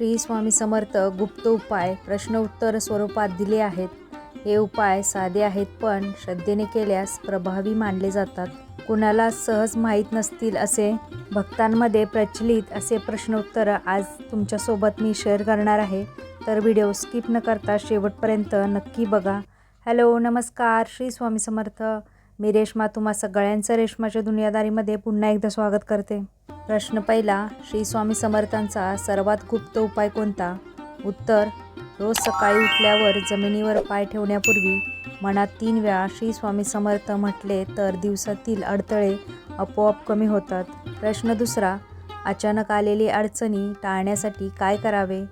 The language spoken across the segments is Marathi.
श्री स्वामी समर्थ गुप्त उपाय प्रश्न उत्तर स्वरूपात दिले आहेत. हे उपाय साधे आहेत पण श्रद्धेने केल्यास प्रभावी मानले जातात. कुणाला सहज माहीत नसतील असे भक्तांमध्ये प्रचलित असे प्रश्नोत्तरं आज तुमच्यासोबत मी शेअर करणार आहे. तर व्हिडिओ स्किप न करता शेवटपर्यंत नक्की बघा. हॅलो नमस्कार श्री स्वामी समर्थ. मी रेश्मा तुम्हा सगळ्यांचं रेश्माच्या दुनियादारीमध्ये पुन्हा एकदा स्वागत करते. प्रश्न पहिला श्री स्वामी समर्थांचा सर्वात गुप्त उपाय कोणता? उत्तर रोज सकाळी उठल्यावर जमिनीवर पाय ठेवण्यापूर्वी मनात तीन वेळा श्री स्वामी समर्थ म्हटले तर दिवसातील अडथळे आपोआप कमी होतात. प्रश्न दुसरा अचानक आलेली अडचणी टाळण्यासाठी काय करावे?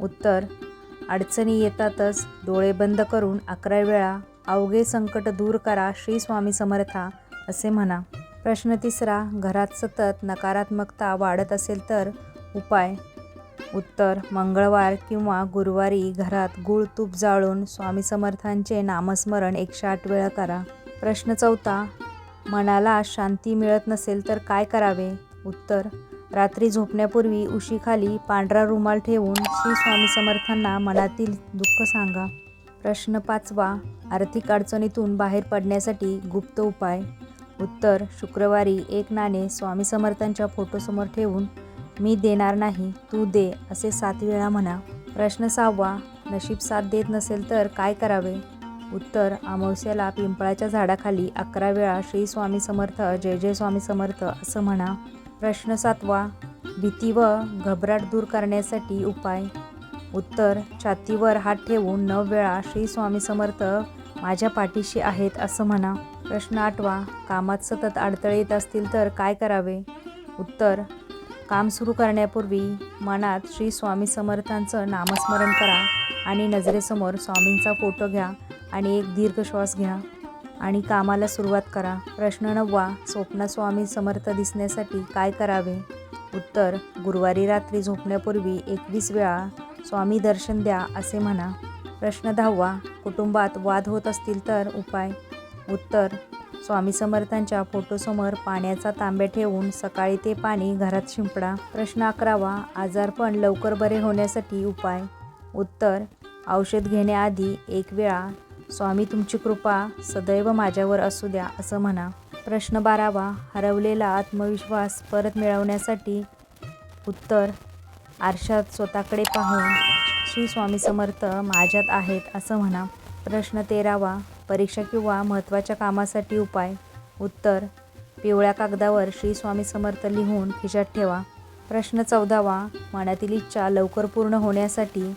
उत्तर अडचणी येतातच डोळे बंद करून अकरा वेळा अवघे संकट दूर करा श्री स्वामी समर्था असे म्हणा. प्रश्न तिसरा घरात सतत नकारात्मकता वाढत असेल तर उपाय? उत्तर मंगळवार किंवा गुरुवारी घरात गुळ तूप जाळून स्वामी समर्थांचे नामस्मरण एकशे आठ वेळा करा. प्रश्न चौथा मनाला शांती मिळत नसेल तर काय करावे? उत्तर रात्री झोपण्यापूर्वी उशीखाली पांढरा रुमाल ठेवून श्री स्वामी समर्थांना मनातील दुःख सांगा. प्रश्न पाचवा आर्थिक अडचणीतून बाहेर पडण्यासाठी गुप्त उपाय. उत्तर शुक्रवारी एक नाणे स्वामी समर्थांच्या फोटोसमोर ठेवून मी देणार नाही तू दे असे सात वेळा म्हणा. प्रश्न सहावा नशीब साथ देत नसेल तर काय करावे? उत्तर अमावस्याला पिंपळाच्या झाडाखाली अकरा वेळा श्री स्वामी समर्थ जय जय स्वामी समर्थ असं म्हणा. प्रश्न सातवा भीती व घबराट दूर करण्यासाठी उपाय. उत्तर छातीवर हात ठेवून नऊ वेळा श्री स्वामी समर्थ माझ्या पाठीशी आहेत असं म्हणा. प्रश्न आठवा कामात सतत अडथळे येत असतील तर काय करावे? उत्तर काम सुरू करण्यापूर्वी मनात श्री स्वामी समर्थांचं नामस्मरण करा आणि नजरेसमोर स्वामींचा फोटो घ्या आणि एक दीर्घ श्वास घ्या आणि कामाला सुरुवात करा. प्रश्न नववा स्वप्न स्वामी समर्थ दिसण्यासाठी काय करावे? उत्तर गुरुवारी रात्री झोपण्यापूर्वी एकवीस वेळा स्वामी दर्शन द्या असे म्हणा. प्रश्न दहावा कुटुंबात वाद होत असतील तर उपाय. उत्तर स्वामी समर्थांच्या फोटोसमोर पाण्याचा तांब्या ठेवून सकाळी ते पाणी घरात शिंपडा. प्रश्न अकरावा आजारपण लवकर बरे होण्यासाठी उपाय. उत्तर औषध घेण्याआधी एक वेळा स्वामी तुमची कृपा सदैव माझ्यावर असू द्या असं म्हणा. प्रश्न बारावा हरवलेला आत्मविश्वास परत मिळवण्यासाठी. उत्तर आरशात स्वतःकडे पाहून श्री स्वामी समर्थ माझ्यात आहेत असं म्हणा. प्रश्न तेरावा परीक्षा किंवा महत्त्वाच्या कामासाठी उपाय. उत्तर पिवळ्या कागदावर श्री स्वामी समर्थ लिहून खिशात ठेवा. प्रश्न चौदावा मनातील इच्छा लवकर पूर्ण होण्यासाठी.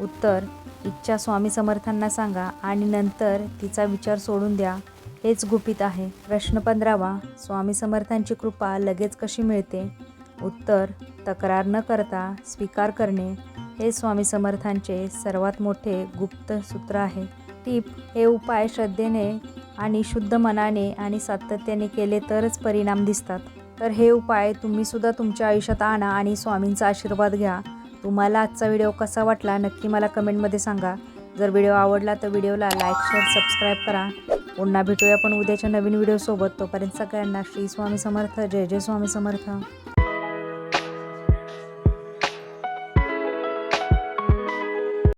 उत्तर इच्छा स्वामी समर्थांना सांगा आणि नंतर तिचा विचार सोडून द्या. हेच गुपित आहे. प्रश्न पंधरावा स्वामी समर्थांची कृपा लगेच कशी मिळते? उत्तर तक्रार न करता स्वीकार करणे हे स्वामी समर्थांचे सर्वात मोठे गुप्त सूत्र आहे. टीप हे उपाय श्रद्धेने आणि शुद्ध मनाने आणि सातत्याने केले तरच परिणाम दिसतात. तर हे उपाय तुम्हीसुद्धा तुमच्या आयुष्यात आणा आणि स्वामींचा आशीर्वाद घ्या. तुम्हाला आजचा व्हिडिओ कसा वाटला नक्की मला कमेंटमध्ये सांगा. जर व्हिडिओ आवडला तर व्हिडिओला लाईक शेअर सबस्क्राईब करा. पुन्हा भेटूया पण उद्याच्या नवीन व्हिडिओसोबत. तोपर्यंत सगळ्यांना श्री स्वामी समर्थ. जय जय स्वामी समर्थ.